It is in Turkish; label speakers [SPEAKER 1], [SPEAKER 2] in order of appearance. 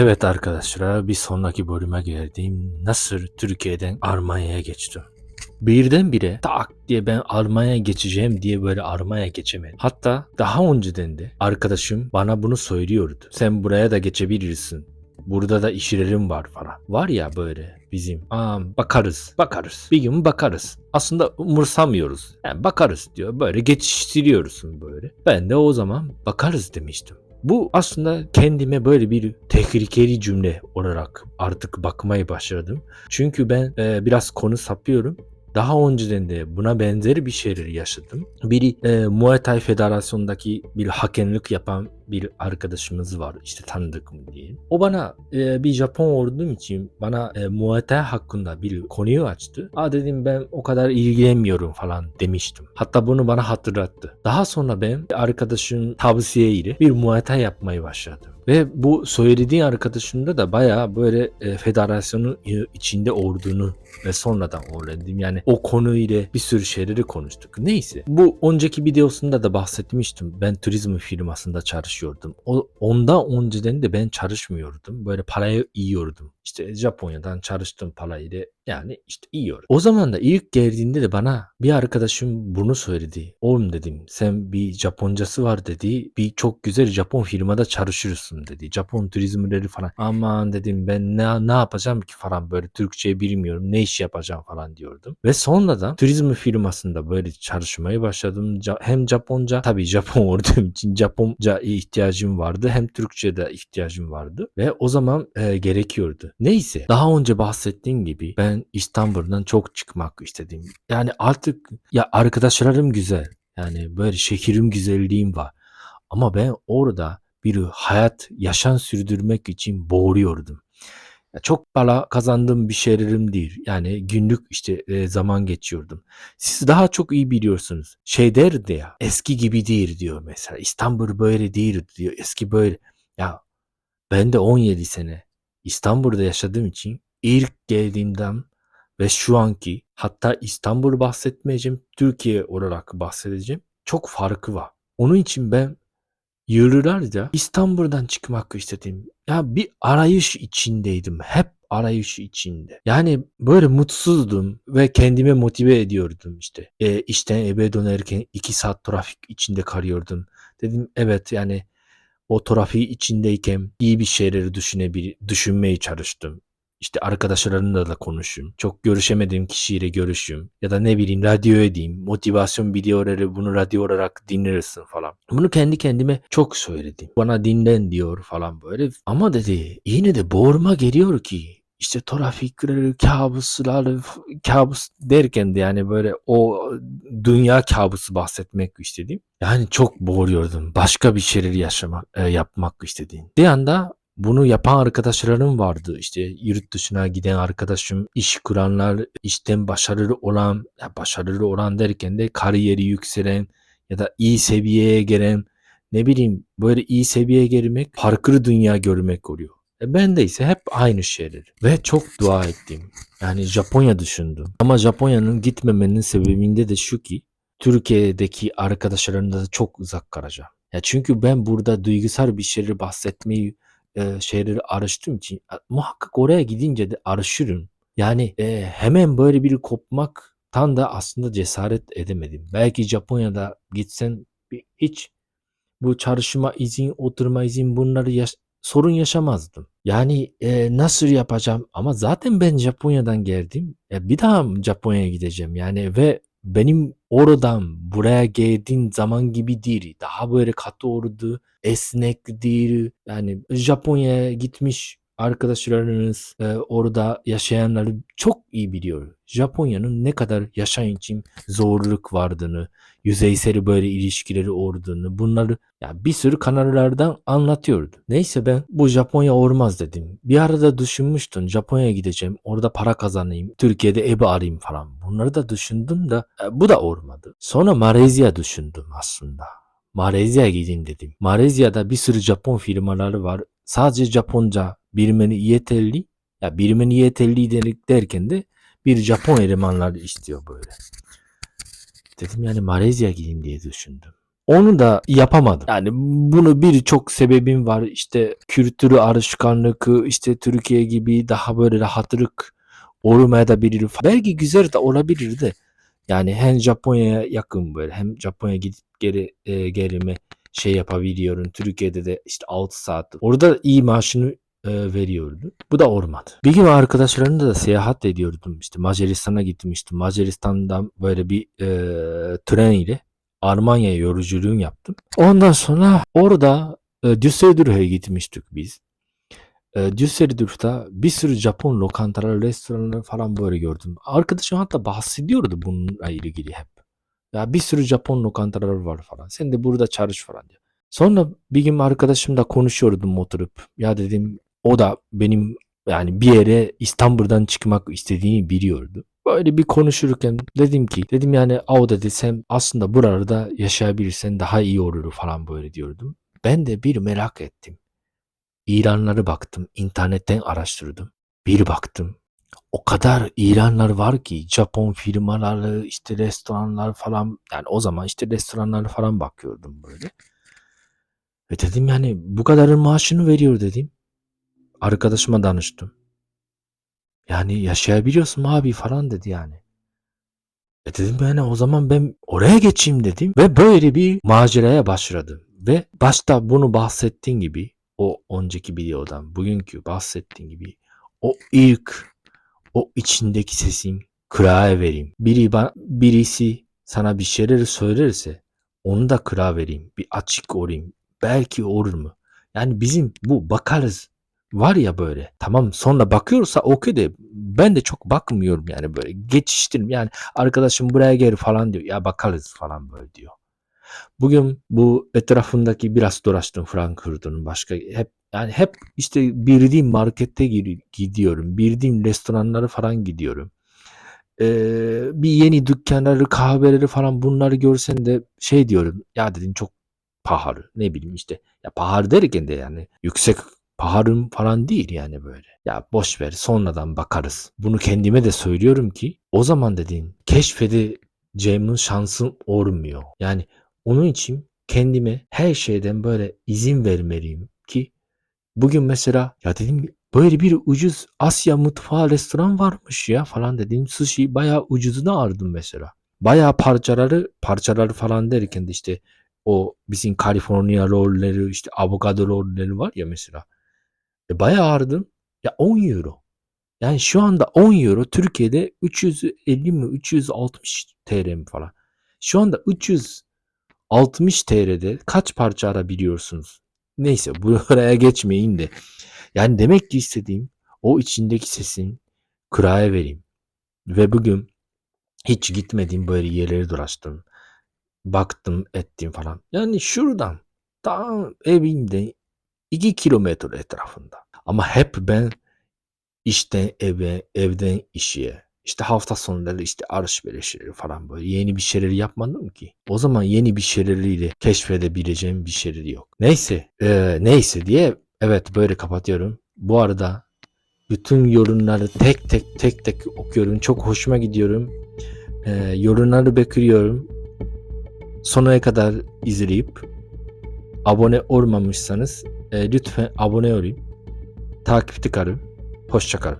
[SPEAKER 1] Evet arkadaşlar bir sonraki bölüme geldim. Nasıl Türkiye'den Almanya'ya geçtim. Birdenbire tak diye ben Almanya'ya geçeceğim diye böyle Almanya'ya geçemedim. Hatta daha önceden de arkadaşım bana bunu söylüyordu. Sen buraya da geçebilirsin. Burada da işlerim var falan. Var ya böyle bizim. Aa, bakarız, bakarız. Bir gün bakarız. Aslında umursamıyoruz. Yani bakarız diyor. Böyle geçiştiriyorsun böyle. Ben de o zaman bakarız demiştim. Bu aslında kendime böyle bir tehlikeli cümle olarak artık bakmaya başladım. Çünkü ben e, biraz konu sapıyorum. Daha önceden de buna benzer bir şeyler yaşadım. Biri e, Muay Thai Federasyonu'ndaki bir hakemlik yapan bir arkadaşımız var. İşte tanıdık mı diyelim. O bana e, bir Japon olduğum için bana e, Muay hakkında bir konuyu açtı. Aa dedim ben o kadar ilgilenmiyorum falan demiştim. Hatta bunu bana hatırlattı. Daha sonra ben arkadaşın tavsiyeyle bir Muay Thai yapmaya başladım. Ve bu söylediğin arkadaşımda da bayağı böyle e, federasyonun içinde olduğunu ve sonradan öğrendim. Yani o konuyla bir sürü şeyleri konuştuk. Neyse. Bu önceki videosunda da bahsetmiştim. Ben turizm firmasında çalışıyordum. O, ondan önceden de ben çalışmıyordum. Böyle parayı yiyordum. İşte Japonya'dan çalıştığım parayla yani işte yiyordum. O zaman da ilk geldiğinde de bana bir arkadaşım bunu söyledi. Oğlum dedim sen bir Japoncası var dedi. Bir çok güzel Japon firmada çalışıyorsun dedi. Japon turizmleri falan. Aman dedim ben ne, ne yapacağım ki falan böyle Türkçe bilmiyorum. Ne iş yapacağım falan diyordum. Ve sonradan turizm firmasında böyle çalışmaya başladım. Hem Japonca tabii Japon olduğum için Japonca ihtiyacım vardı. Hem Türkçe de ihtiyacım vardı. Ve o zaman e, gerekiyordu. Neyse daha önce bahsettiğim gibi ben İstanbul'dan çok çıkmak istedim. Yani artık ya arkadaşlarım güzel. Yani böyle şehrim güzelliğim var. Ama ben orada bir hayat yaşam sürdürmek için boğuluyordum. Çok para kazandığım bir şeylerim değil. Yani günlük işte e, zaman geçiyordum. Siz daha çok iyi biliyorsunuz. Şey derdi ya eski gibi değil diyor mesela. İstanbul böyle değil diyor. Eski böyle. Ya ben de 17 sene İstanbul'da yaşadığım için ilk geldiğimden ve şu anki hatta İstanbul bahsetmeyeceğim Türkiye olarak bahsedeceğim. Çok farkı var. Onun için ben yıllarca İstanbul'dan çıkmak istedim. Ya bir arayış içindeydim. Hep arayış içinde. Yani böyle mutsuzdum ve kendime motive ediyordum işte. E, işten eve dönerken iki saat trafik içinde kalıyordum. Dedim evet yani o trafiği içindeyken iyi bir şeyleri düşünebil düşünmeye çalıştım. İşte arkadaşlarımla da konuşayım. Çok görüşemediğim kişiyle görüşeyim. Ya da ne bileyim radyo edeyim. Motivasyon videoları bunu radyo olarak dinlersin falan. Bunu kendi kendime çok söyledim. Bana dinlen diyor falan böyle. Ama dedi yine de boğurma geliyor ki. İşte trafikleri, kabuslar, kabus derken de yani böyle o dünya kabusu bahsetmek istedim. Yani çok boğuluyordum. Başka bir şeyleri yaşamak, e, yapmak istedim. Bir anda bunu yapan arkadaşlarım vardı. İşte yurt dışına giden arkadaşım, iş kuranlar, işten başarılı olan, başarılı olan derken de kariyeri yükselen ya da iyi seviyeye gelen, ne bileyim böyle iyi seviyeye gelmek, farklı dünya görmek oluyor. E ben de ise hep aynı şeyler. Ve çok dua ettim. Yani Japonya düşündüm. Ama Japonya'nın gitmemenin sebebinde de şu ki Türkiye'deki arkadaşlarımla da çok uzak kalacağım. Ya çünkü ben burada duygusal bir şeyleri bahsetmeyi e, şeyleri araştırdığım için muhakkak oraya gidince de araştırırım. Yani e, hemen böyle bir kopmaktan da aslında cesaret edemedim. Belki Japonya'da gitsen hiç bu çalışma izin, oturma izin bunları yaş- sorun yaşamazdım. Yani e, nasıl yapacağım? Ama zaten ben Japonya'dan geldim. E, bir daha Japonya'ya gideceğim. Yani ve benim oradan buraya geldiğim zaman gibi değil. Daha böyle katı oldu, esnek değil. Yani Japonya'ya gitmiş arkadaşlarınız e, orada yaşayanları çok iyi biliyor. Japonya'nın ne kadar yaşam için zorluk vardığını, yüzeysel böyle ilişkileri olduğunu bunları ya bir sürü kanallardan anlatıyordu. Neyse ben bu Japonya olmaz dedim. Bir arada düşünmüştüm Japonya'ya gideceğim. Orada para kazanayım. Türkiye'de ev arayayım falan. Bunları da düşündüm de e, bu da olmadı. Sonra Malezya düşündüm aslında. Malezya'ya gideyim dedim. Malezya'da bir sürü Japon firmaları var. Sadece Japonca bilmeni yeterli. Ya bilmeni yeterli der- derken de bir Japon elemanları istiyor böyle. Dedim yani Malezya'ya gideyim diye düşündüm. Onu da yapamadım. Yani bunu birçok sebebim var. İşte kültürü alışkanlık, işte Türkiye gibi daha böyle rahatlık olmaya da bilir. Belki güzel de olabilir de. Yani hem Japonya'ya yakın böyle hem Japonya'ya gidip geri e, gelime şey yapabiliyorum. Türkiye'de de işte 6 saat. Orada iyi maaşını e, veriyordu. Bu da olmadı. Bir gün arkadaşlarımla da seyahat ediyordum. İşte Macaristan'a gitmiştim. Macaristan'dan böyle bir e, tren ile Almanya'ya yolculuğum yaptım. Ondan sonra orada e, Düsseldorf'a gitmiştik biz. E, Düsseldorf'ta bir sürü Japon lokantaları, restoranları falan böyle gördüm. Arkadaşım hatta bahsediyordu bununla ilgili hep. Ya bir sürü Japon lokantaları var falan. Sen de burada çalış falan diyor. Sonra bir gün arkadaşımla konuşuyordum oturup. Ya dedim o da benim yani bir yere İstanbul'dan çıkmak istediğini biliyordu. Böyle bir konuşurken dedim ki dedim yani dedi sen aslında buralarda yaşayabilirsen daha iyi olur falan böyle diyordum. Ben de bir merak ettim. İlanlara baktım, internetten araştırdım. Bir baktım. O kadar ilanlar var ki Japon firmaları, işte restoranlar falan yani o zaman işte restoranlar falan bakıyordum böyle. Ve dedim yani bu kadarın maaşını veriyor dedim. Arkadaşıma danıştım. Yani yaşayabiliyorsun abi falan dedi yani. E dedim yani o zaman ben oraya geçeyim dedim. Ve böyle bir maceraya başladım. Ve başta bunu bahsettiğin gibi o önceki videodan bugünkü bahsettiğin gibi o ilk o içindeki sesin kırağa vereyim. Biri birisi sana bir şeyler söylerse onu da kırağa vereyim. Bir açık olayım. Belki olur mu? Yani bizim bu bakarız var ya böyle. Tamam sonra bakıyorsa okey de ben de çok bakmıyorum yani böyle. Geçiştirim yani arkadaşım buraya gel falan diyor. Ya bakarız falan böyle diyor. Bugün bu etrafındaki biraz dolaştım Frankfurt'un başka hep yani hep işte bildiğim markette gidiyorum. Bildiğim restoranlara falan gidiyorum. Ee, bir yeni dükkanları, kahveleri falan bunları görsen de şey diyorum. Ya dedim çok pahalı. Ne bileyim işte. Ya pahalı derken de yani yüksek pahalım falan değil yani böyle. Ya boş ver sonradan bakarız. Bunu kendime de söylüyorum ki o zaman dediğin keşfedeceğimin şansım olmuyor. Yani onun için kendime her şeyden böyle izin vermeliyim ki bugün mesela ya dedim böyle bir ucuz Asya mutfağı restoran varmış ya falan dedim. Sushi bayağı ucuzunu aradım mesela. Bayağı parçaları parçaları falan derken de işte o bizim California rolleri işte avokado rolleri var ya mesela. E bayağı aradım. Ya 10 euro. Yani şu anda 10 euro Türkiye'de 350 mi 360 TL mi falan. Şu anda 360 TL'de kaç parça arabiliyorsunuz? Neyse buraya geçmeyin de. Yani demek ki istediğim o içindeki sesin kıraya vereyim. Ve bugün hiç gitmediğim böyle yerleri dolaştım. Baktım ettim falan. Yani şuradan tam evimde 2 kilometre etrafında. Ama hep ben işten eve, evden işe, işte hafta sonları işte alışverişleri falan böyle yeni bir şeyleri yapmadım ki. O zaman yeni bir şeyleriyle keşfedebileceğim bir şeyleri yok. Neyse, eee, neyse diye evet böyle kapatıyorum. Bu arada bütün yorumları tek tek tek tek okuyorum. Çok hoşuma gidiyorum. Eee yorumları bekliyorum. Sonuna kadar izleyip abone olmamışsanız e, lütfen abone olayım. Takipte kalın. Hoşçakalın.